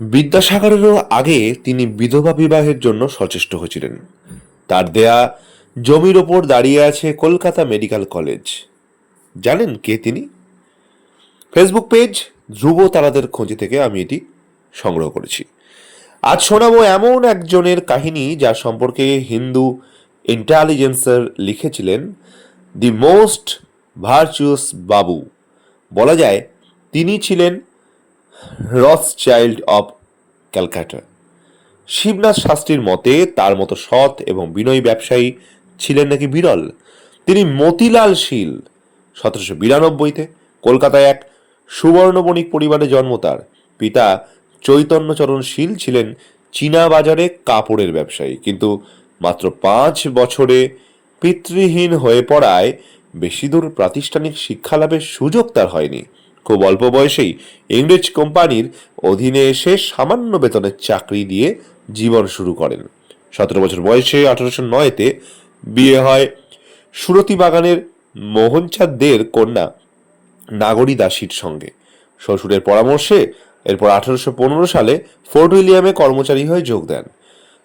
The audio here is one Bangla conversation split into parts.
বিদ্যাসাগরেরও আগে তিনি বিধবা বিবাহের জন্য সচেষ্ট হয়েছিলেন। তার দেয়া জমির ওপর দাঁড়িয়ে আছে কলকাতা মেডিকেল কলেজ। জানেন কে তিনি? ফেসবুক পেজ ধ্রুব তারাদের খোঁজে থেকে আমি এটি সংগ্রহ করেছি। আজ শোনাবো এমন একজনের কাহিনী যার সম্পর্কে হিন্দু ইন্টেলিজেন্সার লিখেছিলেন দি মোস্ট ভার্চুয়াস বাবু। বলা যায়, তিনি ছিলেন রস চাইল্ড অফ ক্যালকাটা শিবনাথ শাস্ত্রীর মতে তার মতো সৎ এবং বিনয়ী ব্যবসায়ী ছিলেন নাকি বিরল? তিনি মতিলাল শীল, সতেরোশো বিরানব্বইতে কলকাতায় এক সুবর্ণ বণিক পরিবারে জন্ম তার। পিতা চৈতন্যচরণ শীল ছিলেন চীনা বাজারে কাপড়ের ব্যবসায়ী। কিন্তু মাত্র পাঁচ বছরে পিতৃহীন হয়ে পড়ায় বেশি দূর প্রাতিষ্ঠানিক শিক্ষালাভের সুযোগ তার হয়নি। খুব অল্প বয়সেই ইংরেজ কোম্পানির অধীনে এসে সামান্য বেতনের চাকরি দিয়ে জীবন শুরু করেন। সতেরো বছর বয়সে আঠারোশো নয়তে বিয়ে হয় সুরতি বাগানের মোহনচাঁদ দের কন্যা নাগরী দাসীর সঙ্গে। শ্বশুরের পরামর্শে এরপর আঠারোশো পনেরো সালে ফোর্ট উইলিয়ামে কর্মচারী হয়ে যোগ দেন।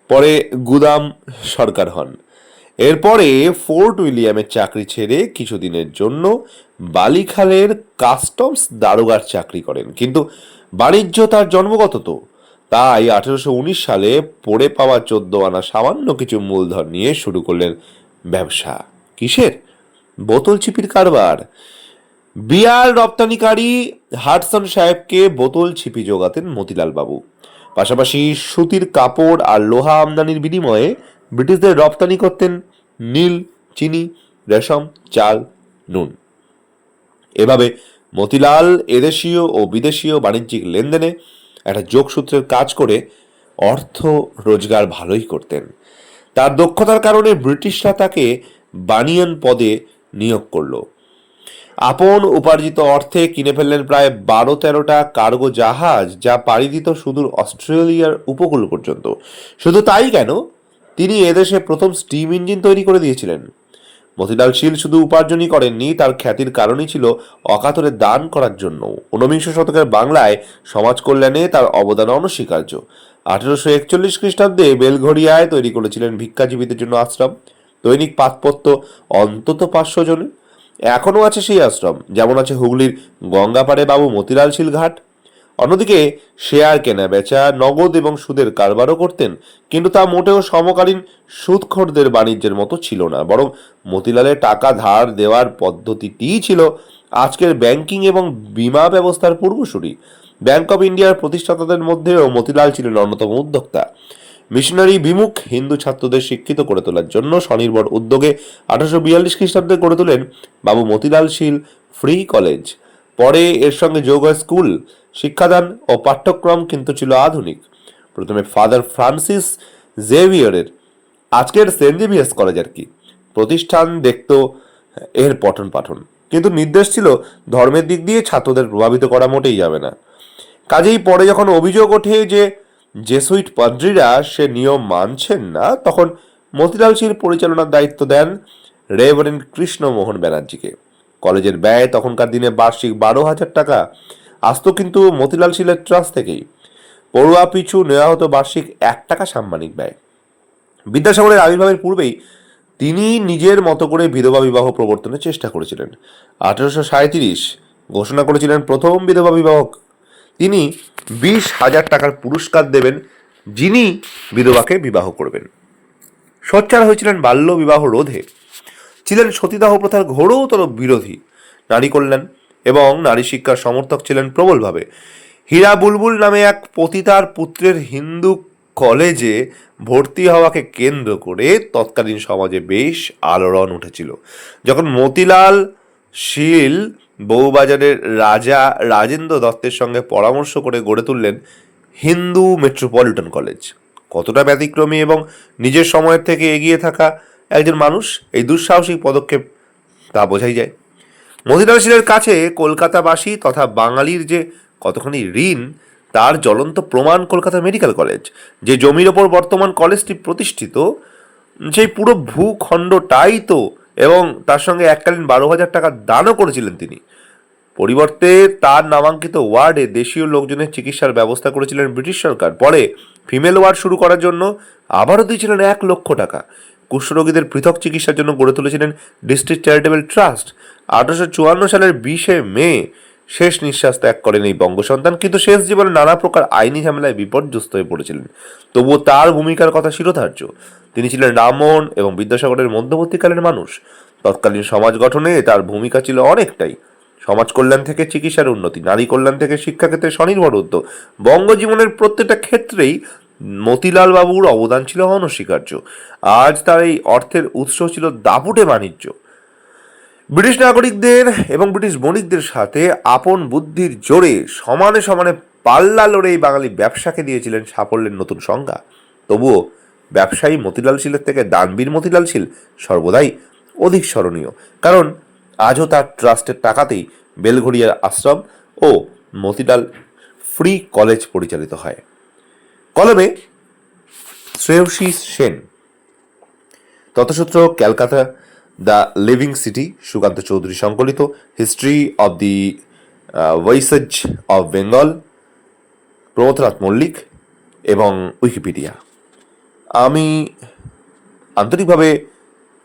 পরে গুদাম সরকার হন। এরপরে ফোর্ট উইলিয়ামের চাকরি ছেড়ে কিছুদিনের জন্য বালিখালের কাস্টমস দারোগার চাকরি করেন। কিন্তু বাণিজ্য তার জন্মগত তো। তাই আঠেরোশো উনিশ সালে পড়ে পাওয়া চোদ্দ আনা সামান্য কিছু মূলধন নিয়ে শুরু করলেন ব্যবসা। কিসের? বোতল ছিপির কারবার। বিয়ার রপ্তানিকারী হাটসন সাহেবকে বোতল ছিপি যোগাতেন মতিলাল বাবু। পাশাপাশি সুতির কাপড় আর লোহা আমদানির বিনিময়ে ব্রিটিশদের রপ্তানি করতেন নীল, চিনি, রেশম, চাল, নুন। এভাবে মতিলাল এদেশীয় ও বিদেশীয় বাণিজ্যিক লেনদেনে একটা যোগসূত্রের কাজ করে অর্থ রোজগার ভালোই করতেন। তার দক্ষতার কারণে ব্রিটিশরা তাকে বানিয়ান পদে নিয়োগ করল। আপন উপার্জিত অর্থে কিনে ফেললেন প্রায় বারো তেরোটা কার্গো জাহাজ, যা পাড়ি দিত সুদূর অস্ট্রেলিয়ার উপকূল পর্যন্ত। শুধু তাই কেন? তিনি এদেশে প্রথম স্টিম ইঞ্জিন তৈরি করে দিয়েছিলেন। মতিলাল শীল শুধু উপার্জনই করেননি, তার খ্যাতির কারণই ছিল অকাতরে দান করার জন্য। ঊনবিংশ শতকের বাংলায় সমাজ কল্যাণে তার অবদান অনস্বীকার্য। আঠেরোশো একচল্লিশ খ্রিস্টাব্দে বেলঘড়িয়ায় তৈরি করেছিলেন ভিক্ষাজীবীদের জন্য আশ্রম। দৈনিক পাতপত্য অন্তত পাঁচশো জনের। এখনও আছে সেই আশ্রম, যেমন আছে হুগলির গঙ্গাপাড়ে বাবু মতিলাল শীল ঘাট অন্যদিকে শেয়ার কেনা, বেচা, নগদ এবং সুদের কারবারও করতেন, কিন্তু তা মোটেও সমকালীন সুদখোরদের বাণিজ্যের মতো ছিল না। বরং মতিলালের টাকা ধার দেওয়ার পদ্ধতিটিই ছিল আজকের ব্যাংকিং এবং বীমা ব্যবস্থার পূর্বসূরি। ব্যাংক অফ ইন্ডিয়ার প্রতিষ্ঠাতাদের মধ্যেও মতিলাল ছিলেন অন্যতম উদ্যোক্তা। মিশনারি বিমুখ হিন্দু ছাত্রদের শিক্ষিত করে তোলার জন্য স্বনির্ভর উদ্যোগে আঠারোশো বিয়াল্লিশ খ্রিস্টাব্দে গড়ে তোলেন বাবু মতিলাল শীল ফ্রি কলেজ। পরে এর সঙ্গে যোগ হয় স্কুল, শিক্ষাদান ও পাঠ্যক্রম, কিন্তু ছিল আধুনিক। প্রথমে ফাদার ফ্রান্সিস জেভিয়ারের, আজকের সেন্ট জেভিয়ার্স কলেজ আর কি? প্রতিষ্ঠান দেখত, এর পঠন পাঠন। কিন্তু নির্দেশ ছিল, ধর্মের দিক দিয়ে ছাত্রদের প্রভাবিত করা মোটেই যাবে না। কাজেই পরে যখন অভিযোগ ওঠে যে জেসুইট পাদ্রীরা সে নিয়ম মানছেন না, তখন মতিলাল শীল পরিচালনার দায়িত্ব দেন রেভারেন্ড কৃষ্ণমোহন ব্যানার্জিকে। কলেজের ব্যয় তখনকার দিনে বার্ষিক বারো হাজার টাকা। আসতো কিন্তু মতিলাল শীলের ট্রাস্ট থেকেই। পড়ুয়া পিছু নেওয়া হতো বার্ষিক এক টাকা সাম্মানিক ব্যয়। বিদ্যাসাগরের আবির্ভাবের পূর্বেই তিনি নিজের মতো করে বিধবা বিবাহ প্রবর্তনের চেষ্টা করেছিলেন। আঠারোশো সাঁত্রিশ ঘোষণা করেছিলেন প্রথম বিধবা বিবাহ তিনি বিশ হাজার টাকার পুরস্কার দেবেন যিনি বিধবাকে বিবাহ করবেন। সোচ্চার হয়েছিলেন বাল্য বিবাহ রোধে। ছিলেন সতীদাহ প্রথার ঘোরতর বিরোধী, নারী কল্যাণ এবং নারী শিক্ষার সমর্থক ছিলেন প্রবলভাবে। হীরা বুলবুল নামে এক পতিতার পুত্রের হিন্দু কলেজে ভর্তি হওয়াকে কেন্দ্র করে তৎকালীন সমাজে বেশ আলোড়ন উঠেছিল। যখন মতিলাল শীল বউবাজারের রাজা রাজেন্দ্র দত্তের সঙ্গে পরামর্শ করে গড়ে তুললেন হিন্দু মেট্রোপলিটন কলেজ। কতটা ব্যতিক্রমী এবং নিজের সময়ের থেকে এগিয়ে থাকা একজন মানুষ এই দুঃসাহসিক পদক্ষেপ তা বোঝাই যায়। শীলের কাছে কলকাতাবাসী তথা বাঙালির যে কতখানি ঋণ, তার জ্বলন্ত প্রমাণ কলকাতা মেডিকেল কলেজ। যে জমির ওপর বর্তমান কলেজটি প্রতিষ্ঠিত, সেই পুরো ভূখণ্ডটাই তো এবং তার সঙ্গে এককালীন বারো হাজার টাকা দানও করেছিলেন তিনি। পরিবর্তে তার নামাঙ্কিত ওয়ার্ডে দেশীয় লোকজনের চিকিৎসার ব্যবস্থা করেছিলেন ব্রিটিশ সরকার। পরে ফিমেল ওয়ার্ড শুরু করার জন্য আবারও দিয়েছিলেন এক লক্ষ টাকা। কুষ্ঠরোগীদের পৃথক চিকিৎসার জন্য গড়ে তুলেছিলেন ডিস্ট্রিক্ট চ্যারিটেবল ট্রাস্ট। আঠারোশো চুয়ান্ন সালের বিশে মে শেষ নিঃশ্বাস ত্যাগ করেন এই বঙ্গসন্তান, কিন্তু শেষ জীবনে নানা প্রকার আইনি ঝামেলায় বিপর্যস্ত হয়ে পড়েছিলেন। তবুও তার ভূমিকার কথা শিরোধার্য। তিনি ছিলেন রামমোহন এবং বিদ্যাসাগরের মধ্যবর্তীকালের মানুষ। তৎকালীন সমাজ গঠনে তার ভূমিকা ছিল অনেকটাই। সমাজ কল্যাণ থেকে চিকিৎসার উন্নতি, নারী কল্যাণ থেকে শিক্ষাক্ষেত্রে স্বনির্ভর উদ্যোগ। বঙ্গজীবনের প্রত্যেকটা ক্ষেত্রেই মতিলাল বাবুর অবদান ছিল অনস্বীকার্য। আজ তার এই অর্থের উৎস ছিল দাপুটে বাণিজ্য। ব্রিটিশ নাগরিকদের এবং ব্রিটিশ বণিকদের সাথে আপন বুদ্ধির জোরে সমানে সমানে পাল্লা লড়ে এই বাঙালি ব্যবসাকে দিয়েছিলেন সাফল্যের নতুন সংজ্ঞা। তবুও ব্যবসায়ী মতিলাল শীলের থেকে দানবীর মতিলাল শীল সর্বদাই অধিক স্মরণীয়। কারণ আজও তার ট্রাস্টের টাকাতেই বেলঘড়িয়ার আশ্রম ও মতিলাল ফ্রি কলেজ পরিচালিত হয়। কলমে Shreyashi Sen. তথ্যসূত্র Calcutta the living city, Sukanta Chowdhury সংকলিত। History of the Vaisyas of Bengal Pramathanath Mallick এবং উইকিপিডিয়া। আমি আন্তরিকভাবে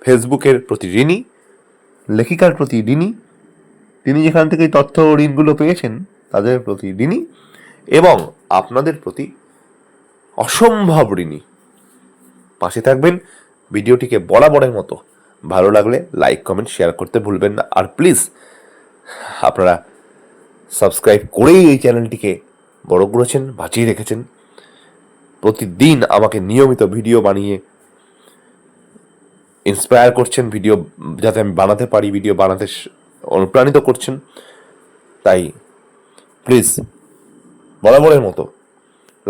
ফেসবুকের প্রতি ঋণী, লেখিকার প্রতি ঋণী, তিনি যেখান থেকে তথ্য ঋণগুলো পেয়েছেন তাদের প্রতি ঋণী এবং আপনাদের প্রতি অসম্ভব ঋণী। পাশে থাকবেন ভিডিওটিকে বরাবরের মতো। ভালো লাগলে লাইক, কমেন্ট, শেয়ার করতে ভুলবেন না। আর প্লিজ, আপনারা সাবস্ক্রাইব করেই এই চ্যানেলটিকে বড় করেছেন, বাঁচিয়ে রেখেছেন। প্রতিদিন আমাকে নিয়মিত ভিডিও বানিয়ে ইন্সপায়ার করছেন, ভিডিও যাতে আমি বানাতে পারি, ভিডিও বানাতে অনুপ্রাণিত করছেন। তাই, প্লিজ, বরাবরের মতো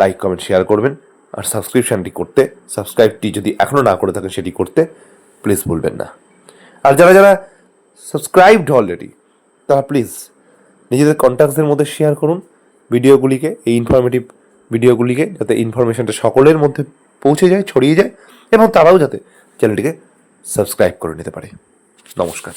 লাইক কমেন্ট শেয়ার করবেন। আর সাবস্ক্রিপশনটি করতে সাবস্ক্রাইবটি যদি এখনও না করে থাকেন সেটি করতে প্লিজ ভুলবেন না। আর যারা যারা সাবস্ক্রাইবড অলরেডি তারা প্লিজ নিজেদের কন্ট্যাক্টসদের মধ্যে শেয়ার করুন ভিডিওগুলিকে, এই ইনফরমেটিভ ভিডিওগুলিকে, যাতে ইনফরমেশনটা সকলের মধ্যে পৌঁছে যায়, ছড়িয়ে যায়, এবং তারাও যাতে চ্যানেলটিকে সাবস্ক্রাইব করে নিতে পারে। নমস্কার।